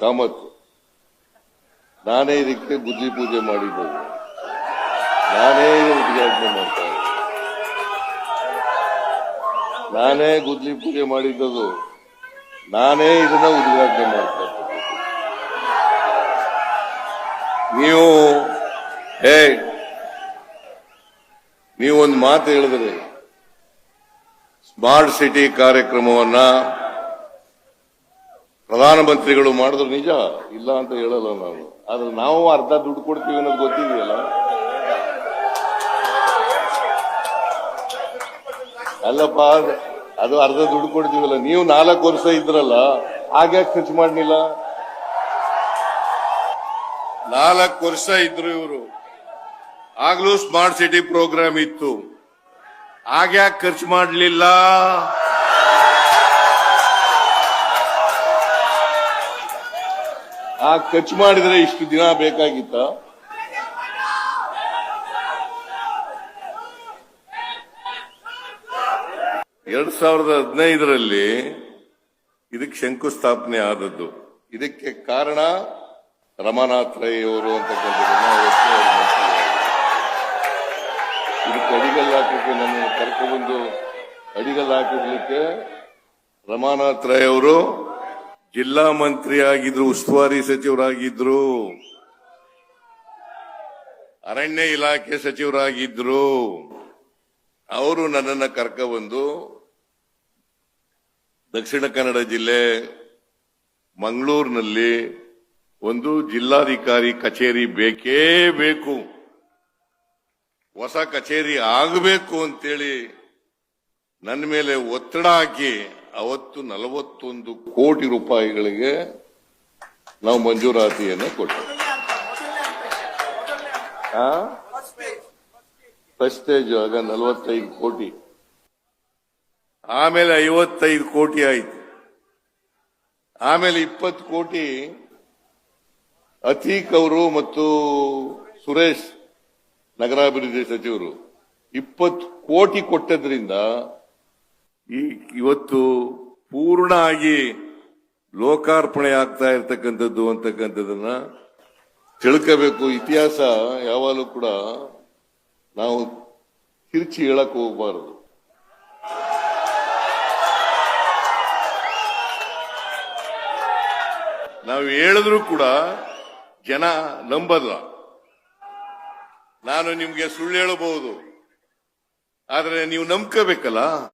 ಕಾಮತ್, ನಾನೇ ಇದಕ್ಕೆ ಬುದ್ಧಿ ಪೂಜೆ ಮಾಡಿದ್ದೇನೆ. ನಾನೇ ಉದ್ಘಾಟನೆ ಮಾಡ್ತಾ ನಾನೇ ಗುದ್ಲಿ ಪೂಜೆ ಮಾಡಿದ್ದದು, ನಾನೇ ಇದನ್ನ ಉದ್ಘಾಟನೆ ಮಾಡ್ತಾ ನೀವು, ಹೇ, ನೀವೊಂದು ಮಾತು ಹೇಳಿದ್ರೆ, ಸ್ಮಾರ್ಟ್ ಸಿಟಿ ಕಾರ್ಯಕ್ರಮವನ್ನ ಪ್ರಧಾನಮಂತ್ರಿಗಳು ಮಾಡಿದ್ರು ನಿಜ, ಇಲ್ಲ ಅಂತ ಹೇಳಲ್ಲ ನಾನು ಆದ್ರೆ ನಾವು ಅರ್ಧ ದುಡ್ಡು ಕೊಡ್ತೀವಿ ಅನ್ನೋದು ಗೊತ್ತಿದೆಯಲ್ಲ? ಅಲ್ಲಪ್ಪ, ಅದು ಅರ್ಧ ದುಡ್ಡು ಕೊಡ್ತೀವಲ್ಲ, ನೀವು ನಾಲ್ಕು ವರ್ಷ ಇದ್ರಲ್ಲ, ಹಾಗೆ ಖರ್ಚು ಮಾಡಲಿಲ್ಲ? ನಾಲ್ಕು ವರ್ಷ ಇದ್ರು ಇವರು. ಆಗ್ಲೂ ಸ್ಮಾರ್ಟ್ ಸಿಟಿ ಪ್ರೋಗ್ರಾಮ್ ಇತ್ತು. ಆಗ್ಯಾಕೆ ಖರ್ಚು ಮಾಡಲಿಲ್ಲ? ಆ ಖರ್ಚು ಮಾಡಿದ್ರೆ ಇಷ್ಟು ದಿನ ಬೇಕಾಗಿತ್ತ? ಎರಡ್ ಸಾವಿರದ ಹದಿನೈದರಲ್ಲಿ ಇದಕ್ಕೆ ಶಂಕುಸ್ಥಾಪನೆ ಆದದ್ದು. ಇದಕ್ಕೆ ಕಾರಣ ರಮಾನಾಥ್ ರೈ ಅವರು ಅಂತ ಅಡಿಗಲ್ ಹಾಕಿದ್ರೆ ನನ್ನ ಕರ್ಕೊಂಡು ಅಡಿಗಲ್ ಹಾಕಿರ್ಲಿಕ್ಕೆ ರಮಾನಾಥ್ ರೈ ಅವರು ಜಿಲ್ಲಾ ಮಂತ್ರಿ ಆಗಿದ್ರು ಉಸ್ತುವಾರಿ ಸಚಿವರಾಗಿದ್ರು, ಅರಣ್ಯ ಇಲಾಖೆ ಸಚಿವರಾಗಿದ್ರು, ಅವರು ನನ್ನನ್ನ ಬಂದು ದಕ್ಷಿಣ ಕನ್ನಡ ಜಿಲ್ಲೆ ಮಂಗಳೂರಿನಲ್ಲಿ ಒಂದು ಜಿಲ್ಲಾಧಿಕಾರಿ ಕಚೇರಿ ಬೇಕೇ ಬೇಕು. ಹೊಸ ಕಚೇರಿ ಆಗಬೇಕು ಅಂತೇಳಿ ನನ್ನ ಮೇಲೆ ಒತ್ತಡ ಹಾಕಿ ಅವತ್ತು ನಲವತ್ತೊಂದು ಕೋಟಿ ರೂಪಾಯಿಗಳಿಗೆ ನಾವು ಮಂಜೂರಾತಿಯನ್ನು ಕೊಟ್ಟೆವು ಫಸ್ಟ್ ಸ್ಟೇಜ್ ಆಗ ನಲವತ್ತೈದು ಕೋಟಿ. ಆಮೇಲೆ ಐವತ್ತೈದು ಕೋಟಿ ಆಯ್ತು. ಆಮೇಲೆ ಇಪ್ಪತ್ತು ಕೋಟಿ ಅತೀಕ್ ಅವರು ಮತ್ತು ಸುರೇಶ್ ನಗರಾಭಿವೃದ್ಧಿ ಸಚಿವರು ಇಪ್ಪತ್ತು ಕೋಟಿ ಕೊಟ್ಟದ್ರಿಂದ ಈ ಇವತ್ತು ಪೂರ್ಣ ಆಗಿ ಲೋಕಾರ್ಪಣೆ ಆಗ್ತಾ ಇರ್ತಕ್ಕಂಥದ್ದು ಅಂತಕ್ಕಂಥದ್ದನ್ನ ತಿಳ್ಕೋಬೇಕು. ಇತಿಹಾಸ ಯಾವಾಗಲೂ ಕೂಡ ನಾವು ತಿರುಚಿ ಹೇಳಕ್ ಹೋಗಬಾರದು. ನಾವು ಹೇಳಿದ್ರು ಕೂಡ ಜನ ನಂಬಲ್ಲ. ನಾನು ನಿಮ್ಗೆ ಸುಳ್ಳು ಹೇಳಬಹುದು. ಆದ್ರೆ ನೀವು ನಂಬ್ಕೋಬೇಕಲ್ಲ?